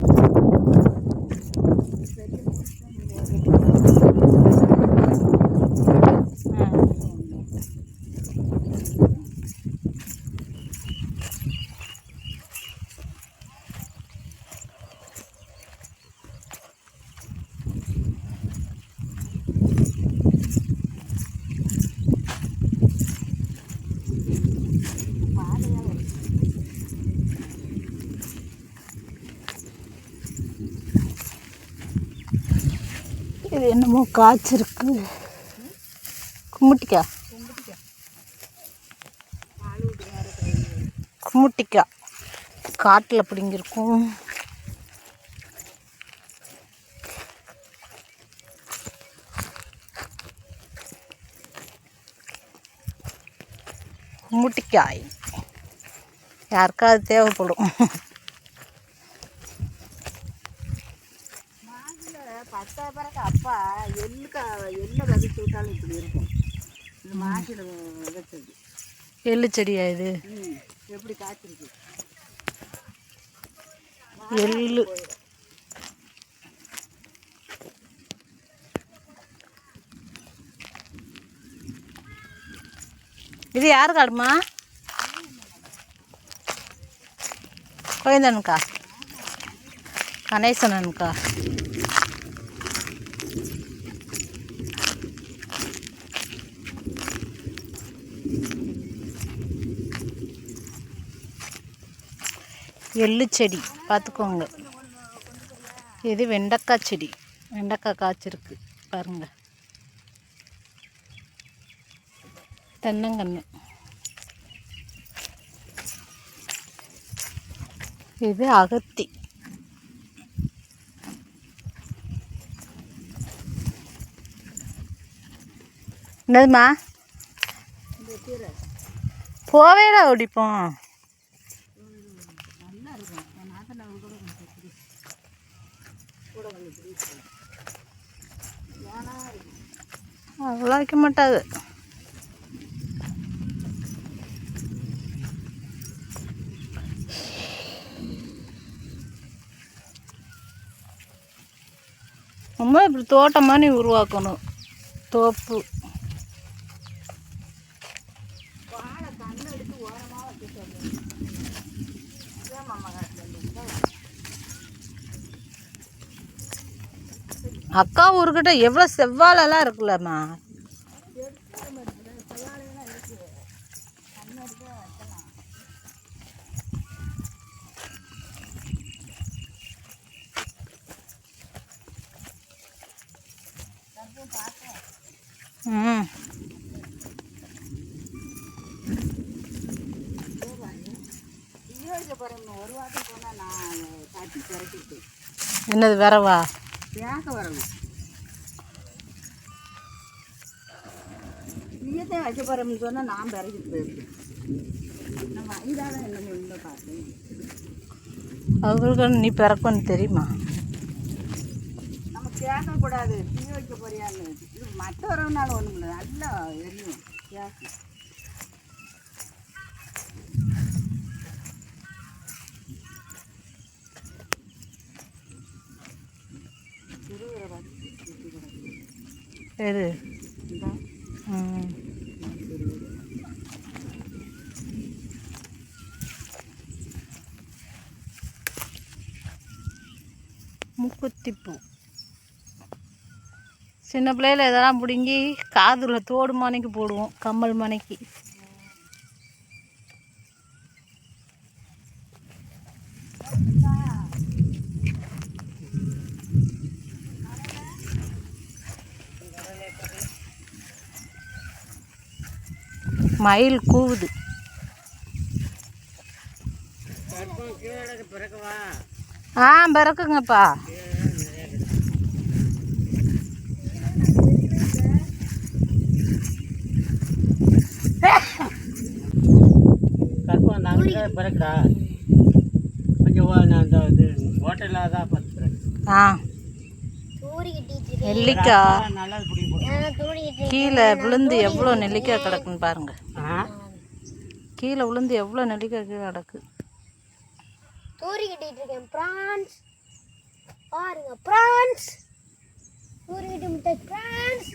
you. இது என்னமோ காய்ச்சிருக்கு. கும்முட்டிக்கா கும்முட்டிக்கா காட்டில் பிடிங்கிருக்கும். கும்முட்டிக்காய் யாருக்காவது தேவைப்படும். பத்தா பிறகு அப்பா எள்ளுக்கா எள்ளை விதைச்சு விட்டாலும் இப்படி இருக்கும். இந்த மாசில் விதைச்சது எள்ளு செடியா இது? எப்படி காய்ச்சிருக்கு? எள்ளு. இது யாரு காடுமா? கோயந்தனுக்கா கணேசனனுக்கா? எள்ளு செடி பார்த்துக்கோங்க. இது வெண்டைக்காய் செடி. வெண்டைக்காய் காய்ச்சிருக்கு பாருங்க. தென்னங்கன்று. இது அகத்தி. என்னதுமா போவேடா ஓடிப்போம் அவ்வளோ வைக்க மாட்டாது. ரொம்ப இப்படி தோட்டம் மாதிரி உருவாக்கணும். தோப்பு. அக்கா ஊருக்கிட்ட எவ்வளோ செவ்வாழெல்லாம் இருக்குல்லம்மா? ம். போகிறேன் ஒரு வாரம் போனால் நான் காட்டி பிறக்கிட்டு என்னது வரவா? பேக்க வரணும் நீயத்தையும் வைக்க போகிறோம்னு சொன்னால் நான் பிறக்கிட்டு போயிருக்கேன் நம்ம இதால என்ன உள்ள பார்த்தேன் அவங்களுக்கு நீ பிறக்கும்னு தெரியுமா? நம்ம கேட்கக்கூடாது தீ வைக்க போறியான்னு. இது மற்ற வரவுனால ஒன்றும் இல்லை நல்லா எரியும் கேக்கு எது? முக்குத்திப்பூ. சின்ன பிள்ளையில் இதெல்லாம் பிடுங்கி காதில் தோடு மனைக்கு போடுவோம் கம்மல் மணிக்கு. மயில் கூவுது. ஆ பிறக்குங்கப்பா. கற்பம் நாங்கள் பிறக்குடா கொஞ்சம் அந்த இது ஹோட்டலில் தான் பார்த்து பிறகு ஆ. நெல்லிக்காய். கீழே விழுந்து எவ்வளோ நெல்லிக்காய் கிடக்குன்னு பாருங்க. ஆ கீழே விழுந்து எவ்வளோ நெல்லிக்காய் கீழே கிடக்கு தூரி கட்டிட்டு இருக்கேன் பிரான்ஸ். பாருங்க பிரான்ஸ். ஊருகிட்ட முட்டை பிரான்ஸ்.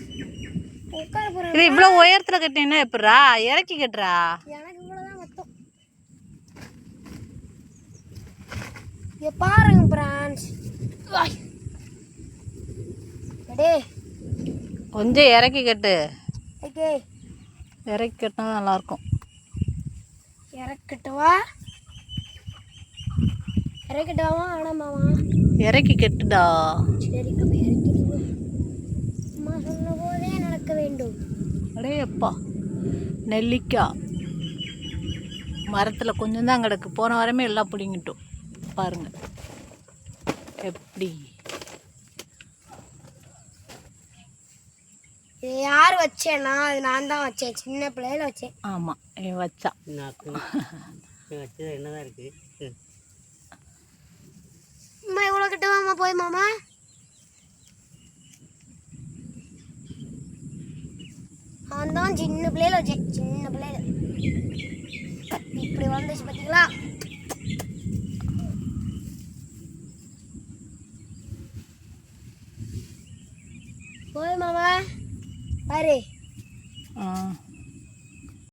இது இவ்வளோ உயரத்தில் கட்டினா எப்படிரா இறக்கி கட்டுறா? எனக்கு இவ்வளோதான் மொத்தம். இங்க பாருங்க பிரான்ஸ். டே கொஞ்சம் இறக்கி கட்டு. ஓகே. இறக்கி கட்டினா நல்லாயிருக்கும் இறக்கட்டுவா இறக்கட்டுவாமா வேணாமாமா இறக்கி கட்டுடா. சரி அப்போ இறக்கிடுவோம் அம்மா சொன்ன போதே நடக்க வேண்டும். அடே அப்பா நெல்லிக்காய் மரத்தில் கொஞ்சம் தான் கிடக்கு. போன வாரமே எல்லாம் பிடிங்கிட்டோம். பாருங்க. எப்படி? இது யார் வச்சேன்னா அது நான் தான் வச்சேன். சின்ன பிள்ளையில வச்சேன். ஆமாம் இவன் வச்சான் வச்சது என்னதான் இருக்கு? அம்மா இவ்வளோ கிட்டவாம்மா போய் மாமா. நான் தான் சின்ன பிள்ளையில வச்சேன் சின்ன பிள்ளையில. இப்படி வந்துச்சு பார்த்தீங்களா போய் மாமா பாரு. ஆ.